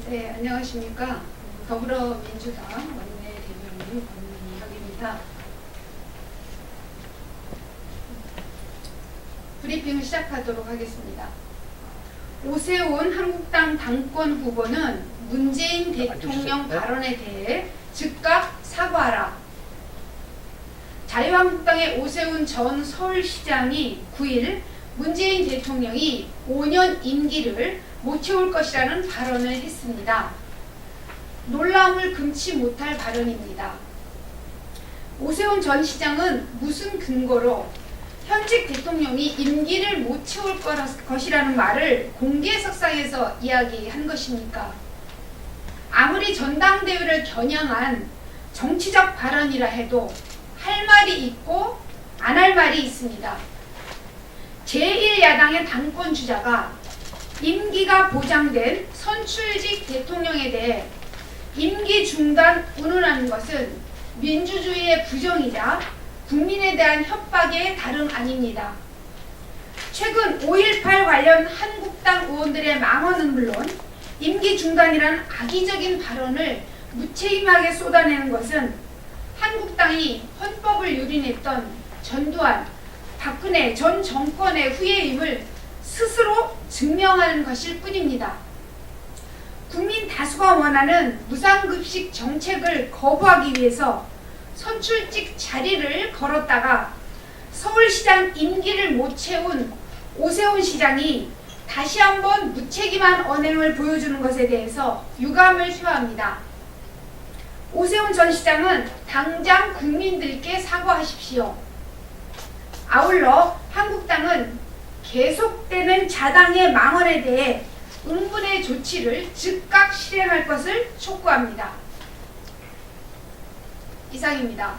네, 안녕하십니까. 더불어민주당 원내 대변인 권민혁입니다. 브리핑을 시작하도록 하겠습니다. 오세훈 한국당 당권 후보는 문재인 대통령 앉으세요. 발언에 대해 즉각 사과하라. 자유한국당의 오세훈 전 서울시장이 9일 문재인 대통령이 5년 임기를 못 채울 것이라는 발언을 했습니다. 놀라움을 금치 못할 발언입니다. 오세훈 전 시장은 무슨 근거로 현직 대통령이 임기를 못 채울 것이라는 말을 공개 석상에서 이야기한 것입니까? 아무리 전당대회를 겨냥한 정치적 발언이라 해도 할 말이 있고 안 할 말이 있습니다. 제1야당의 당권 주자가 임기가 보장된 선출직 대통령에 대해 임기 중단 운운하는 것은 민주주의의 부정이자 국민에 대한 협박의 다름 아닙니다. 최근 5.18 관련 한국당 의원들의 망언은 물론 임기 중단이란 악의적인 발언을 무책임하게 쏟아내는 것은 한국당이 헌법을 유린했던 전두환, 박근혜 전 정권의 후예임을 스스로 증명하는 것일 뿐입니다. 국민 다수가 원하는 무상급식 정책을 거부하기 위해서 선출직 자리를 걸었다가 서울시장 임기를 못 채운 오세훈 시장이 다시 한번 무책임한 언행을 보여주는 것에 대해서 유감을 표합니다. 오세훈 전 시장은 당장 국민들께 사과하십시오. 아울러 한국당은 계속되는 자당의 망언에 대해 응분의 조치를 즉각 실행할 것을 촉구합니다. 이상입니다.